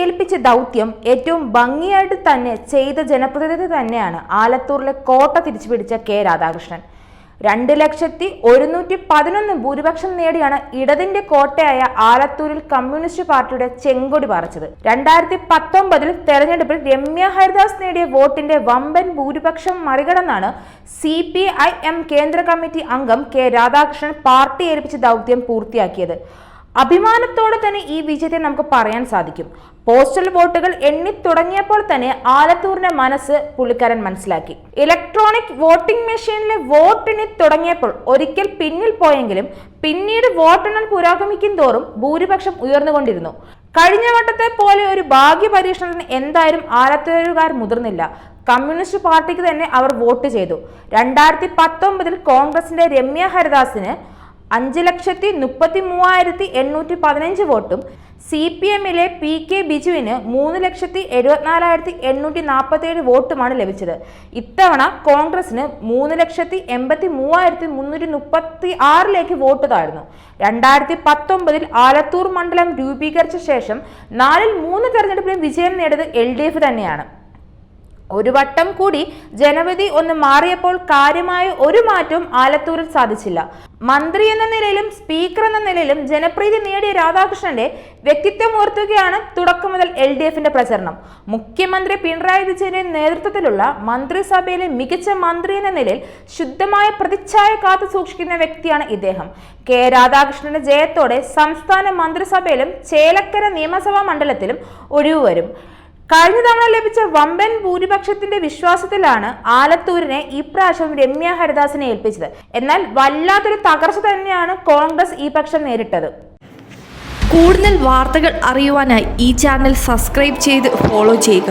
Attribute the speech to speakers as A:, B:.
A: ഏൽപ്പിച്ച ദൗത്യം ഏറ്റവും ഭംഗിയായിട്ട് തന്നെ ചെയ്ത ജനപ്രതിനിധി തന്നെയാണ് ആലത്തൂരിലെ കോട്ട തിരിച്ചു പിടിച്ച കെ രാധാകൃഷ്ണൻ. രണ്ട് ലക്ഷത്തി ഒരുന്നൂറ്റി പതിനൊന്ന് ഭൂരിപക്ഷം നേടിയാണ് ഇടതിന്റെ കോട്ടയായ ആലത്തൂരിൽ കമ്മ്യൂണിസ്റ്റ് പാർട്ടിയുടെ ചെങ്കൊടി പറിച്ചത്. രണ്ടായിരത്തി പത്തൊമ്പതിൽ തെരഞ്ഞെടുപ്പിൽ രമ്യ ഹരിദാസ് നേടിയ വോട്ടിന്റെ വമ്പൻ ഭൂരിപക്ഷം മറികടന്നാണ് സി പി ഐ എം കേന്ദ്ര കമ്മിറ്റി അംഗം കെ രാധാകൃഷ്ണൻ പാർട്ടി ഏൽപ്പിച്ച ദൗത്യം പൂർത്തിയാക്കിയത്. അഭിമാനത്തോടെ തന്നെ ഈ വിജയത്തെ നമുക്ക് പറയാൻ സാധിക്കും. പോസ്റ്റൽ വോട്ടുകൾ എണ്ണി തുടങ്ങിയപ്പോൾ തന്നെ ആലത്തൂരിന്റെ മനസ്സ് പുള്ളിക്കാരൻ മനസ്സിലാക്കി. ഇലക്ട്രോണിക് വോട്ടിംഗ് മെഷീനിലെ വോട്ടെണ്ണി തുടങ്ങിയപ്പോൾ ഒരിക്കൽ പിന്നിൽ പോയെങ്കിലും പിന്നീട് വോട്ടെണ്ണൽ പുരോഗമിക്കും തോറും ഭൂരിപക്ഷം ഉയർന്നുകൊണ്ടിരുന്നു കഴിഞ്ഞ വട്ടത്തെ പോലെ ഒരു ഭാഗ്യ പരീക്ഷണത്തിന് എന്തായാലും ആലത്തൂരുകാർ മുതിർന്നില്ല. കമ്മ്യൂണിസ്റ്റ് പാർട്ടിക്ക് തന്നെ അവർ വോട്ട് ചെയ്തു. രണ്ടായിരത്തി പത്തൊമ്പതിൽ കോൺഗ്രസിന്റെ രമ്യ ഹരിദാസിന് അഞ്ച് ലക്ഷത്തി മുപ്പത്തി മൂവായിരത്തി എണ്ണൂറ്റി പതിനഞ്ച് വോട്ടും സി പി എമ്മിലെ പി കെ ബിജുവിന് മൂന്ന് ലക്ഷത്തി എഴുപത്തിനാലായിരത്തി എണ്ണൂറ്റി നാൽപ്പത്തേഴ് വോട്ടുമാണ് ലഭിച്ചത്. ഇത്തവണ കോൺഗ്രസിന് മൂന്ന് ലക്ഷത്തി എൺപത്തി മൂവായിരത്തി മുന്നൂറ്റി മുപ്പത്തി ആറിലേക്ക് വോട്ട് താഴ്ന്നു. രണ്ടായിരത്തി പത്തൊമ്പതിൽ ആലത്തൂർ മണ്ഡലം രൂപീകരിച്ച ശേഷം നാലിൽ മൂന്ന് തെരഞ്ഞെടുപ്പിലും വിജയം നേടിയത് എൽ ഡി എഫ് തന്നെയാണ്. ഒരു വട്ടം കൂടി ജനവിധി ഒന്ന് മാറിയപ്പോൾ കാര്യമായ ഒരു മാറ്റവും ആലത്തൂരിൽ സാധിച്ചില്ല. മന്ത്രി എന്ന നിലയിലും സ്പീക്കർ എന്ന നിലയിലും ജനപ്രീതി നേടിയ രാധാകൃഷ്ണന്റെ വ്യക്തിത്വം ഓർത്തുകയാണ് തുടക്കം മുതൽ എൽ ഡി എഫിന്റെ പ്രചരണം. മുഖ്യമന്ത്രി പിണറായി വിജയന്റെ നേതൃത്വത്തിലുള്ള മന്ത്രിസഭയിലെ മികച്ച മന്ത്രി എന്ന നിലയിൽ ശുദ്ധമായ പ്രതിച്ഛായ കാത്തു സൂക്ഷിക്കുന്ന വ്യക്തിയാണ് ഇദ്ദേഹം. കെ. രാധാകൃഷ്ണന്റെ ജയത്തോടെ സംസ്ഥാന മന്ത്രിസഭയിലും ചേലക്കര നിയമസഭാ മണ്ഡലത്തിലും ഒഴിവ് വരും. കഴിഞ്ഞ തവണ ലഭിച്ച വമ്പൻ ഭൂരിപക്ഷത്തിന്റെ വിശ്വാസത്തിലാണ് ആലത്തൂരിനെ ഇപ്രാവശ്യം രമ്യ ഹരിദാസിനെ ഏൽപ്പിച്ചത്. എന്നാൽ വല്ലാത്തൊരു തകർച്ച തന്നെയാണ് കോൺഗ്രസ് ഈ പക്ഷം നേരിട്ടത്.
B: കൂടുതൽ വാർത്തകൾ അറിയുവാനായി ഈ ചാനൽ സബ്സ്ക്രൈബ് ചെയ്ത് ഫോളോ ചെയ്യുക.